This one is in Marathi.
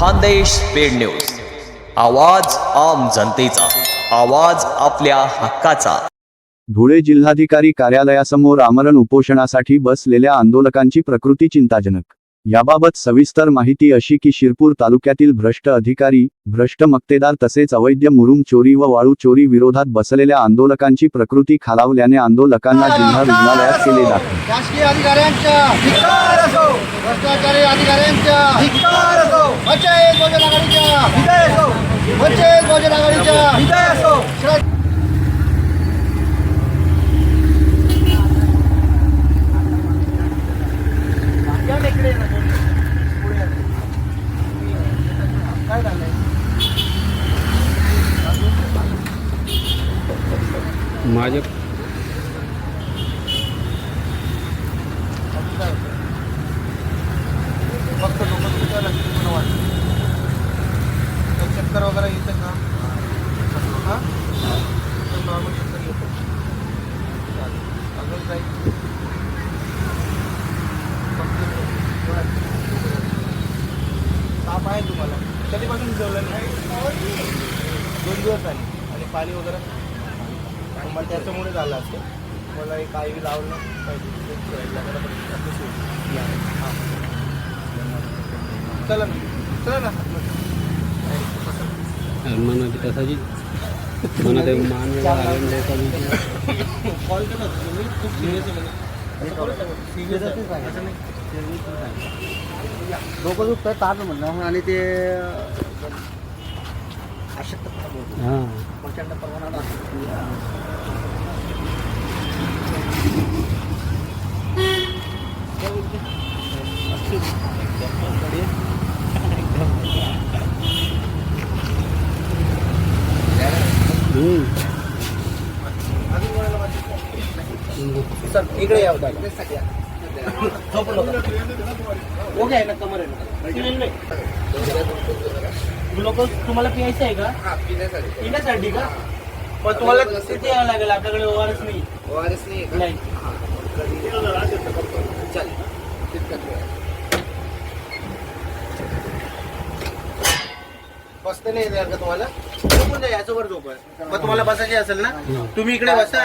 Khandesh paid news. आवाज आम जनतेचा. आवाज आपल्या हक्काचा. धुळे जिल्हाधिकारी कार्यालयासमोर आमरण उपोषणासाठी बसलेल्या आंदोलकांची प्रकृती चिंताजनक. याबाबत सविस्तर माहिती अशी की शिरपूर तालुक्यातील भ्रष्ट अधिकारी भ्रष्ट मक्तेदार तसेच अवैध मुरुम चोरी व वाळू चोरी विरोधात बसलेल्या आंदोलकांची प्रकृती खालावल्याने आंदोलकांना जिल्हा रुग्णालयात केले दाखल. विजय असो माझे फक्त लोक वाटतं चक्कर वगैरे येतं दोन दिवस झाले. आणि पाणी वगैरे मग मला त्याच्यामुळे झालं असतं मला एक आई लावलं पाहिजे हां. चला ना. चला ना. मला कसाची मला ते मान कॉल केला तुम्ही? खूप सिरियस आहे डोकं दुखतं ताप म्हणणं. आणि ते ಹಾಂ. ಸರ್ ಈ ಕಡೆ ಯಾವ್ದು ಹೋಗಿ ಓಕೆ ಕಮರೇನು लोक तुम्हाला पियायचं आहे का? पिण्यासाठी. का? पण तुम्हाला तिथे यावं लागेल? आपल्याकडे ओआरएस नाही. नाही बसते नाही येणार का तुम्हाला? झोपून जा याच्यावर झोप. आहे. मग तुम्हाला बसायचे असेल ना? तुम्ही इकडे बसा